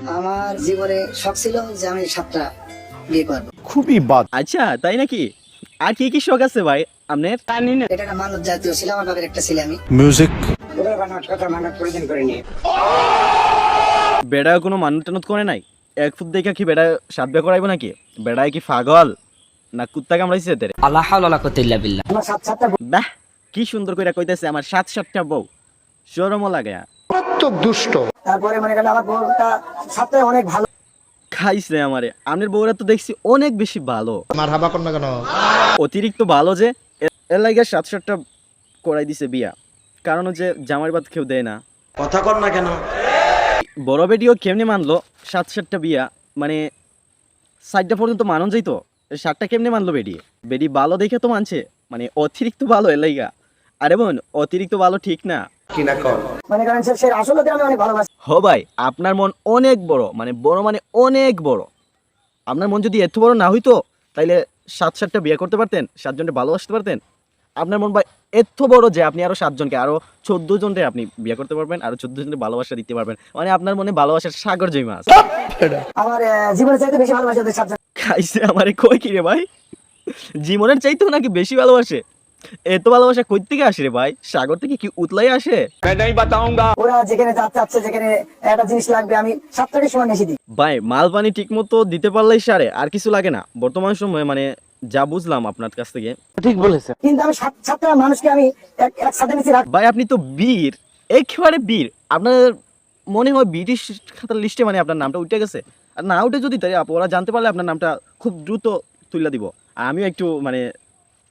আমার জীবনে শখ ছিল যে আমি সাতটা বিয়ে করব। খুবই বাদ। আচ্ছা তাই নাকি? আর কি কি শখ আছে ভাই আপনার? এটা একটা মানব জাতীয় ছিল আমার বাবার একটা ছেলে আমি। মিউজিক বেড়া কোনো মানত টানত করে নাই? এক ফুট দেখা কি বেড়া সাত বে করাইব নাকি? বেড়ায় কি পাগল? না কুত্তা কামড়াইছে তেরে আল্লাহ হাওলা কুওয়াতা ইল্লা বিল্লাহ। আমার সাত সাতটা বাহ কি সুন্দর করে কইতেছে আমার সাত সাতটা বউ। শরমও লাগে তারপরে মনে করেন আমার বউটা সাতটায় অনেক ভালো খাইছে আমারে। আপনার বউরা তো দেখছি অনেক বেশি ভালো। আমার হাবা কর না কেন? অতিরিক্ত ভালো যে এর লাগে সাত সাতটা করাই দিছে বিয়া। কারণ হচ্ছে জামাই বাদ কেউ দেয় না। কথা কর না কেন? বড় বেটিও কেমনে মানলো? সাত সাতটা বিয়া মানে সাতটা পর্যন্ত মানন যাইতো? সাতটা কেমনে মানলো বেডি বেডি ভালো দেখে তো মানছে মানে অতিরিক্ত ভালো এর লাইগা। আরে বোন অতিরিক্ত ভালো ঠিক না। কিনা কর? মনে সে আসলে আমি অনেক ভালোবাসি। হো ভাই আপনার মন অনেক বড় মানে বড় মানে অনেক বড়। আপনার মন যদি এত বড় না হইতো তাইলে সাত সাতটা বিয়ে করতে পারতেন সাতজনকে ভালোবাসতে পারতেন। আপনার মন ভাই এত বড় যে আপনি আরও সাতজনকে আরও চোদ্দ জনকে আপনি বিয়ে করতে পারবেন আরও চোদ্দ জনকে ভালোবাসা দিতে পারবেন। মানে আপনার মনে ভালোবাসার সাগর জমা আছে। আমার আহ, জীবনের চাইতে বেশি ভালোবাসি খাইছে আমারে কই কি রে ভাই? জীবনের চাইতেও নাকি বেশি ভালোবাসে? এত ভালোবাসা কই থেকে আসে রে ভাই? সাগর থেকে কি উতলাই আসে? ওরা যেখানে যাচ্ছে যাচ্ছে যেখানে একটা জিনিস লাগবে আমি সাতটাকে সময় বেশি দিই। ভাই মাল পানি ঠিক মতো দিতে পারলেই সারে আর কিছু লাগে না। বর্তমান সময়ে মানে যা বুঝলাম আপনার কাছ থেকে। কিন্তু আমি সাত সাতটা মানুষকে আমি একসাথে নিচে রাখ ভাই আপনি তো বীর। একেবারে বীর। আপনার মনে হয় ব্রিটিশ খাতার লিস্টে মানে আপনার নামটা উঠে গেছে। আর না উঠে যদি তাই ওরা জানতে পারলে আপনার নামটা খুব দ্রুত তুলে দিব। আর আমিও একটু মানে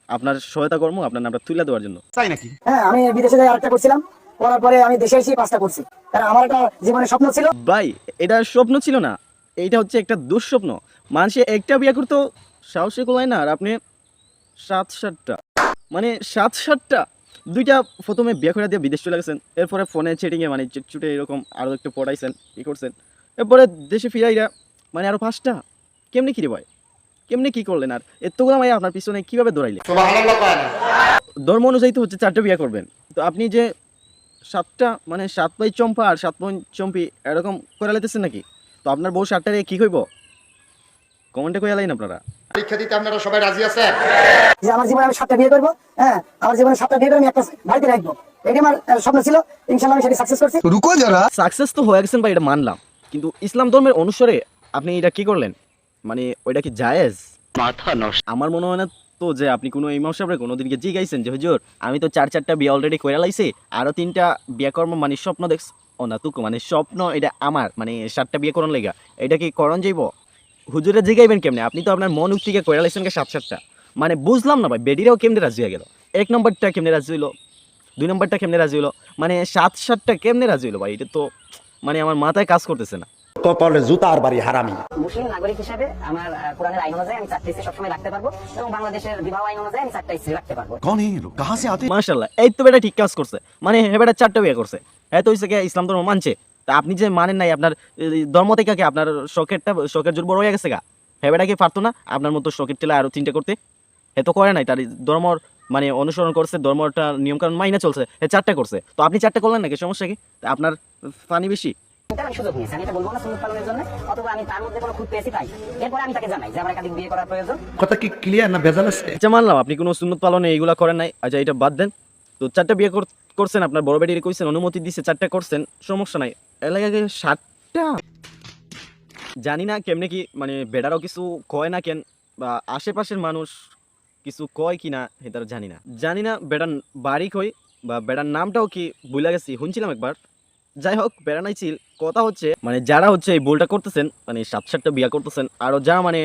আপনার সহায়তা কর্ম আপনার নামটা তুলে দেওয়ার জন্য। তাই নাকি? হ্যাঁ আমি বিদেশে যাই আরেকটা করছিলাম করার পরে আমি দেশে এসে পাঁচটা করছি। কারণ আমার একটা জীবনের স্বপ্ন ছিল। ভাই এটা স্বপ্ন ছিল না। এইটা হচ্ছে একটা দুঃস্বপ্ন। মানুষে একটা বিয়ে করতেও সাহসে কোলায় না আর আপনি সাত সাতটা। মানে সাত সাতটা। দুইটা প্রথমে বিয়ে করে দিয়ে বিদেশ চলে গেছেন। এরপরে ফোনে চেটিংয়ে মানে চুটে এরকম আরও একটু পড়াইছেন ই করছেন। এরপরে দেশে ফিরাইরা মানে আরও পাঁচটা। কেমনি কি রে ভাই? কেমনি কি করলেন আর? এতগুলো ভাই আপনার পিছনে কীভাবে দৌড়াইলেন? ধর্ম অনুযায়ী তো হচ্ছে চারটে বিয়ে করবেন। তো আপনি যে সাতটা মানে সাত পাই চম্পা আর সাত পাই চম্পি এরকম করে লাইতেছেন নাকি? তো আপনার বউ সাতটারে কি হইব কমেন্টে কয়ে লাইন আপনারা। পরীক্ষা দিতে আপনারা সবাই রাজি আছেন? যে আমার জীবনে আমি সাতটা বিয়ে করব হ্যাঁ আমার জীবনে সাতটা বিয়ে করে আমি একটা বাড়িতে রাখব। এটি আমার স্বপ্ন ছিল। ইনশাল্লাহ আমি সেটি সাকসেস করছি। রুকো যারা। সাকসেস তো হয়ে গেছেন ভাই এটা মানলাম। কিন্তু ইসলাম ধর্মের অনুসারে আপনি এটা কি করলেন? মানে ওইটা কি জায়েজ? মাথা নষ্ট। আমার মনে হয় না তো যে আপনি কোনো ইমাম সাহেবের কোনো দিনকে জিগাইছেন যে হুজুর আমি তো চার চারটা বিয়ে অলরেডি করে লাইছি আরও তিনটা বিয়ে কর্ম মানে স্বপ্ন দেখছ ও না তুকু মানে স্বপ্ন এটা আমার মানে সাতটা বিয়ে করন লেগা। এটা কি করণ যাইব? হুজুরে জিগাইবেন কেমনে? আপনি তো আপনার মন উক্তিকে করে লাইছেন কে সাত সাতটা। মানে বুঝলাম না ভাই বেডিরাও কেমনে রাজি হয়ে গেল? এক নম্বরটা কেমনে রাজি হইল? দুই নম্বরটা কেমনে রাজি হইল? মানে সাত সাতটা কেমনে রাজি হইল ভাই? এটা তো মানে আমার মাথায় কাজ করতেছে না। কপালে জুতা আর বাড়ি হারামি। মুসলিম নাগরিক হিসেবে আমার কোরআনের আইন অনুযায়ী আমি চারটি রাখতে পারব এবং বাংলাদেশের বিবাহ আইন অনুযায়ী আমি চারটা স্ত্রী রাখতে পারব। কোন হিরো কাহা সে মাশাআল্লাহ এই তো বেটা ঠিক কাজ করছে। মানে হে বেটা চারটা বিয়ে করছে। হ্যাঁ তো হইছে কি ইসলাম ধর্ম মানছে। তা আপনি যে মানেন নাই আপনার ধর্ম থেকে কি আপনার শখেরটা শখের জোর বড় হয়ে গেছে গা? হ্যাঁ বেটা কি পারতো না আপনার মতো শখের টেলা আরও তিনটা করতে। হে তো করে নাই তার ধর্মর মানে অনুসরণ করছে ধর্মটা নিয়মকানুন মাইনা চলছে হে চারটা করছে। তো আপনি চারটা করলেন নাকি সমস্যা কি? আপনার পানি বেশি। আমি সুযোগ নিয়েছি। আমি এটা বলব না সুন্দর পালনের জন্য অথবা আমি তার মধ্যে কোনো খুঁত পেয়েছি তাই। এরপরে আমি তাকে জানাই যে আমার একাধিক বিয়ে করার প্রয়োজন। কথা কি ক্লিয়ার না ভেজাল আছে? আচ্ছা মানলাম। আপনি কোনো সুন্নত পালনে এইগুলা করেন নাই। আচ্ছা এটা বাদ দেন। তো চারটা বিয়ে করছেন আপনার বড় বেটির কইছেন অনুমতি দিছে চারটা করছেন সমস্যা নাই। এলাকায় সাতটা। জানি না কেমনে কি মানে বেড়ারও কিছু কয় না কেন বা আশেপাশের মানুষ কিছু কয় কি না এটা জানি না। জানি না বেড়ার বাড়ি কই বা বেড়ার নামটাও কি ভুলে গেছি। শুনছিলাম একবার। যাই হোক নাই কথা হচ্ছে মানে যারা হচ্ছে এই ভুলটা করতেছেন মানে সাত সাতটা বিয়া করতেছেন আরও যারা মানে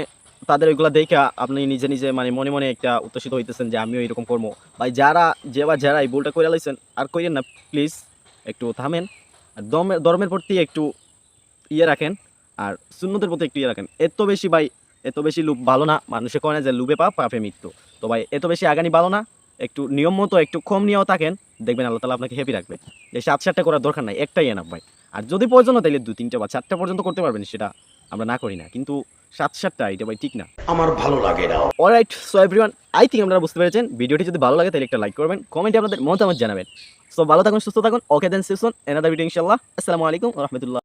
তাদের ওইগুলো দেখা আপনি নিজে নিজে মানে মনে মনে একটা উত্তেজিত হইতেছেন যে আমিও এরকম করব। ভাই, যারা, যে বা যারা এই ভুলটা করে লাইছেন, আর কইরেন না, প্লিজ একটু থামেন, আর দমের ধর্মের প্রতি একটু ইয়ে রাখেন, আর শূন্যদের প্রতি একটু ইয়ে রাখেন। এত বেশি ভাই, এত বেশি লুপ ভালো না, মানুষে কয় না যে লুবে পাপ, পাপে মৃত্যু। তো ভাই, এত বেশি আগানি ভালো না, একটু নিয়ম মতো, একটু কম নিয়েও থাকেন, দেখবেন আল্লাহ তালা আপনাকে হ্যাপি রাখবে। যে সাত সাতটা করার দরকার নাই একটাই এনাফ ভাই। আর যদি প্রয়োজন হয় তাহলে দু তিনটা বা চারটা পর্যন্ত করতে পারবেন সেটা আমরা না করি না। কিন্তু সাত সাতটা এটা ভাই ঠিক না। আমার ভালো লাগে না। Alright so everyone I think আপনারা বুঝতে পেরেছেন। ভিডিওটি যদি ভালো লাগে তাহলে একটা লাইক করবেন কমেন্টে আপনাদের মতামত জানাবেন। সো ভালো থাকুন সুস্থ থাকুন okay then see soon another video ইনশাল্লাহ আসসালামু আলাইকুম রহমতুল্লাহ।